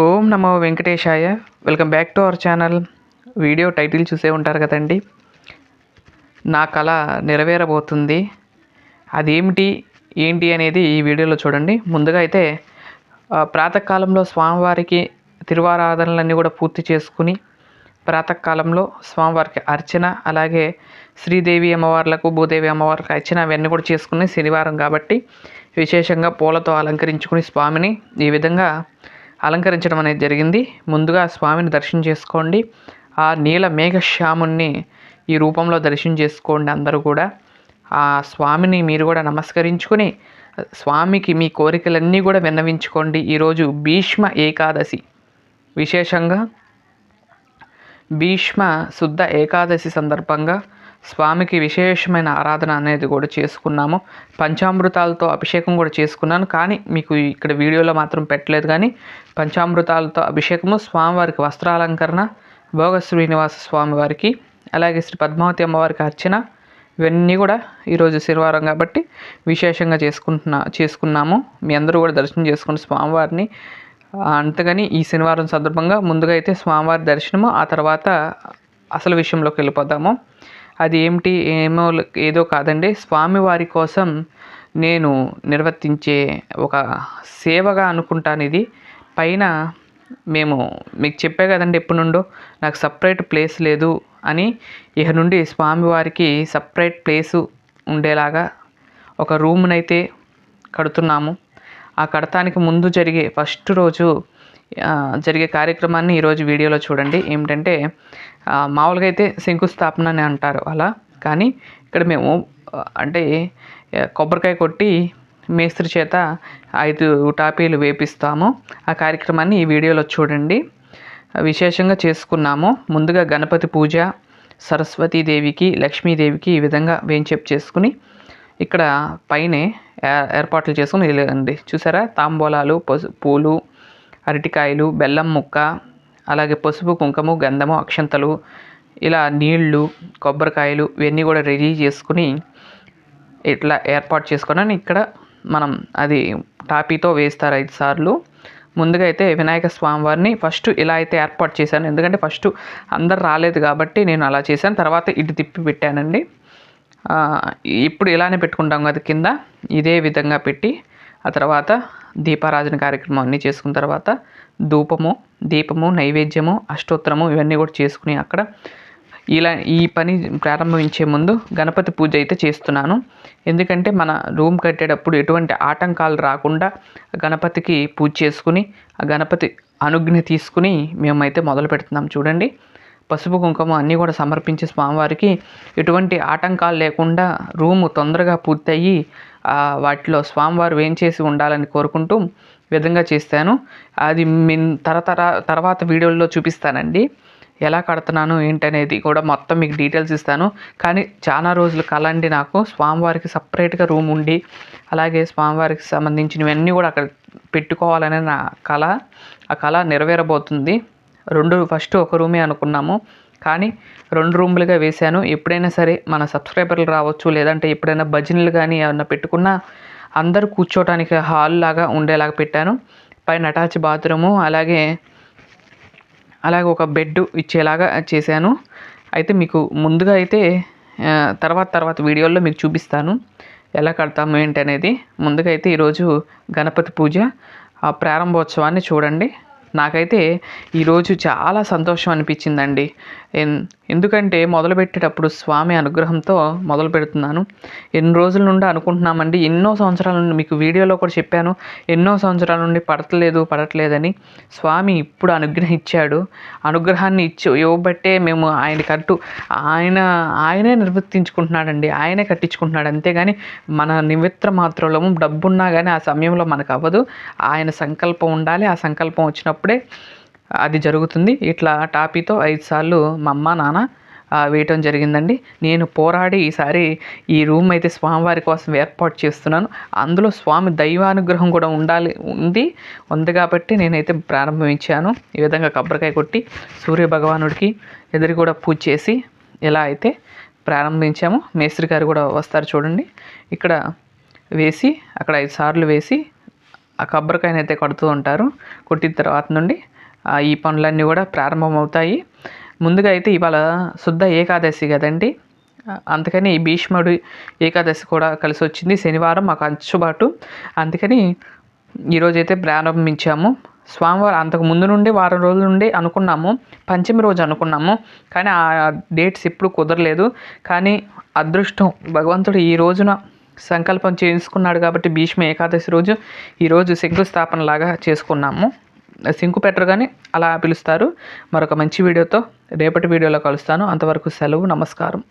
ఓం నమో వెంకటేశాయ. Welcome back to our channel. Video title చూసే ఉంటారు కదండి. నా కళ నెరవేరబోతుంది. అదేమిటి ఏంటి అనేది ఈ వీడియోలో చూడండి. ముందుగా అయితే ప్రాతకాలంలో స్వామివారికి తిరువారాధనలన్నీ కూడా పూర్తి చేసుకుని ప్రాతకాలంలో స్వామివారికి అర్చన అలాగే శ్రీదేవి అమ్మవార్లకు భూదేవి అమ్మవారికి అర్చన అవన్నీ కూడా చేసుకుని శనివారం కాబట్టి విశేషంగా పూలతో అలంకరించుకుని స్వామిని ఈ విధంగా అలంకరించడం అనేది జరిగింది. ముందుగా స్వామిని దర్శనం చేసుకోండి. ఆ నీల మేఘశ్యాముణ్ణి ఈ రూపంలో దర్శనం చేసుకోండి అందరూ కూడా. ఆ స్వామిని మీరు కూడా నమస్కరించుకుని స్వామికి మీ కోరికలన్నీ కూడా విన్నవించుకోండి. ఈరోజు భీష్మ ఏకాదశి. విశేషంగా భీష్మ శుద్ధ ఏకాదశి సందర్భంగా స్వామికి విశేషమైన ఆరాధన అనేది కూడా చేసుకున్నాము. పంచామృతాలతో అభిషేకం కూడా చేసుకున్నాను. కానీ మీకు ఇక్కడ వీడియోలో మాత్రం పెట్టలేదు కానీ పంచామృతాలతో అభిషేకము స్వామివారికి వస్త్రాలంకరణ భోగ శ్రీనివాస స్వామివారికి అలాగే శ్రీ పద్మావతి అమ్మవారికి అర్చన ఇవన్నీ కూడా ఈరోజు శనివారం కాబట్టి విశేషంగా చేసుకుంటున్నా చేసుకున్నాము. మీ అందరూ కూడా దర్శనం చేసుకుని స్వామివారిని అంతగాని ఈ శనివారం సందర్భంగా ముందుగా అయితే స్వామివారి దర్శనము ఆ తర్వాత అసలు విషయంలోకి వెళ్ళిపోదాము. అది ఏమిటి ఏమో ఏదో కాదండి. స్వామివారి కోసం నేను నిర్వర్తించే ఒక సేవగా అనుకుంటాను ఇది. పైన మేము మీకు చెప్పే కదండి ఎప్పటి నుండో నాకు సపరేట్ ప్లేస్ లేదు అని ఇక నుండి స్వామివారికి సపరేట్ ప్లేసు ఉండేలాగా ఒక రూమ్నైతే కడుతున్నాము. ఆ కడతానికి ముందు జరిగే ఫస్ట్ రోజు జరిగే కార్యక్రమాన్ని ఈరోజు వీడియోలో చూడండి. ఏమిటంటే మామూలుగా అయితే శంకుస్థాపన అని అంటారు అలా. కానీ ఇక్కడ మేము అంటే కొబ్బరికాయ కొట్టి మేస్త్రి చేత ఐదు టాపీలు వేపిస్తాము. ఆ కార్యక్రమాన్ని ఈ వీడియోలో చూడండి. విశేషంగా చేసుకున్నాము. ముందుగా గణపతి పూజ సరస్వతీదేవికి లక్ష్మీదేవికి ఈ విధంగా వేంచేపు చేసుకుని ఇక్కడ పైనే ఏ- ఏర్పాట్లు చేసుకుని వెళ్ళండి చూసారా? తాంబూలాలు పసు పూలు అరటికాయలు బెల్లం ముక్క అలాగే పసుపు కుంకుమ గంధము అక్షంతలు ఇలా నీళ్ళు కొబ్బరికాయలు ఇవన్నీ కూడా రెడీ చేసుకుని ఇట్లా ఏర్పాటు చేసుకున్నాను. ఇక్కడ మనం అది టాపీతో వేస్తారు ఐదు సార్లు. ముందుగా అయితే వినాయక స్వామివారిని ఫస్ట్ ఇలా అయితే ఏర్పాటు చేశాను. ఎందుకంటే ఫస్ట్ అందరు రాలేదు కాబట్టి నేను అలా చేశాను. తర్వాత ఇటు తిప్పి పెట్టానండి. ఇప్పుడు ఇలానే పెట్టుకుంటాం కదా కింద. ఇదే విధంగా పెట్టి ఆ తర్వాత దీపారాధన కార్యక్రమం అన్నీ చేసుకున్న తర్వాత ధూపము దీపము నైవేద్యము అష్టోత్తరము ఇవన్నీ కూడా చేసుకుని అక్కడ ఇలా ఈ పని ప్రారంభించే ముందు గణపతి పూజ అయితే చేస్తున్నాను. ఎందుకంటే మన రూమ్ కట్టేటప్పుడు ఎటువంటి ఆటంకాలు రాకుండా గణపతికి పూజ చేసుకుని ఆ గణపతి అనుజ్ఞ తీసుకుని మేమైతే మొదలు పెడుతున్నాం చూడండి. పసుపు కుంకుమ అన్నీ కూడా సమర్పించి స్వామివారికి ఎటువంటి ఆటంకాలు లేకుండా రూము తొందరగా పూర్తయ్యి వాటిలో స్వామివారు వేంచేసి ఉండాలని కోరుకుంటూ విధంగా చేస్తాను. అది మిన్ తరతర తర్వాత వీడియోల్లో చూపిస్తానండి. ఎలా కడుతున్నాను ఏంటనేది కూడా మొత్తం మీకు డీటెయిల్స్ ఇస్తాను. కానీ చాలా రోజులు కలండి నాకు. స్వామివారికి సపరేట్గా రూమ్ ఉండి అలాగే స్వామివారికి సంబంధించినవన్నీ కూడా అక్కడ పెట్టుకోవాలనే నా కళ. ఆ కళ నెరవేరబోతుంది. రెండు ఫస్ట్ ఒక రూమే అనుకున్నాము. కానీ రెండు రూములుగా వేశాను. ఎప్పుడైనా సరే మన సబ్స్క్రైబర్లు రావచ్చు లేదంటే ఎప్పుడైనా భజనలు కానీ ఏమన్నా పెట్టుకున్నా అందరూ కూర్చోటానికి హాల్ లాగా ఉండేలాగా పెట్టాను. పైన అటాచ్ బాత్రూము అలాగే అలాగే ఒక బెడ్ ఇచ్చేలాగా చేశాను. అయితే మీకు ముందుగా అయితే తర్వాత తర్వాత వీడియోల్లో మీకు చూపిస్తాను. ఎలా కడతాము ఏంటి అనేది ముందుగా అయితే ఈరోజు గణపతి పూజ ఆ ప్రారంభోత్సవాన్ని చూడండి. నాకైతే ఈరోజు చాలా సంతోషం అనిపించిందండి. ఎన్ ఎందుకంటే మొదలు పెట్టేటప్పుడు స్వామి అనుగ్రహంతో మొదలు పెడుతున్నాను. ఎన్ని రోజుల నుండి అనుకుంటున్నామండి ఎన్నో సంవత్సరాల నుండి మీకు వీడియోలో కూడా చెప్పాను ఎన్నో సంవత్సరాల నుండి పడట్లేదు పడట్లేదని స్వామి ఇప్పుడు అనుగ్రహం ఇచ్చాడు. అనుగ్రహాన్ని ఇచ్చి ఇవ్వబట్టే మేము ఆయన కట్టు ఆయన ఆయనే నిర్వర్తించుకుంటున్నాడండి ఆయనే కట్టించుకుంటున్నాడు. అంతేగాని మన నిమిత్ర మాత్రంలో డబ్బున్నా కానీ ఆ సమయంలో మనకు అవ్వదు. ఆయన సంకల్పం ఉండాలి ఆ సంకల్పం వచ్చినప్పుడు అది జరుగుతుంది. ఇట్లా టాపీతో ఐదు సార్లు మా అమ్మ నాన్న వేయటం జరిగిందండి. నేను పోరాడి ఈసారి ఈ రూమ్ అయితే స్వామివారి కోసం ఏర్పాటు చేస్తున్నాను. అందులో స్వామి దైవానుగ్రహం కూడా ఉండాలి ఉంది. ఉంది కాబట్టి నేనైతే ప్రారంభించాను. ఈ విధంగా కొబ్బరికాయ కొట్టి సూర్య భగవానుడికి ఎదురు కూడా పూజ చేసి ఇలా అయితే ప్రారంభించాము. మేస్త్రి గారు కూడా వస్తారు చూడండి. ఇక్కడ వేసి అక్కడ ఐదు సార్లు వేసి ఆ కొబ్బరికాయని అయితే కొడుతూ ఉంటారు. కొట్టిన తర్వాత నుండి ఆ, ఈ పనులన్నీ కూడా ప్రారంభమవుతాయి. ముందుగా అయితే ఇవాళ శుద్ధ ఏకాదశి కదండి. అందుకని ఈ భీష్ముడు ఏకాదశి కూడా కలిసి వచ్చింది శనివారం మాకు అంచుబాటు అందుకని ఈరోజైతే ప్రారంభించాము. స్వామివారం అంతకు ముందు నుండి వారం రోజుల నుండి అనుకున్నాము. పంచమి రోజు అనుకున్నాము. కానీ ఆ డేట్స్ ఎప్పుడు కుదరలేదు. కానీ అదృష్టం భగవంతుడు ఈ రోజున సంకల్పం చేసుకున్నాడు కాబట్టి భీష్మ ఏకాదశి రోజు ఈరోజు శంకుస్థాపన లాగా చేసుకున్నాము. సింకు పెట్టరు కానీ అలా పిలుస్తారు. మరొక మంచి వీడియోతో రేపటి వీడియోలో కలుస్తాను. అంతవరకు సెలవు నమస్కారం.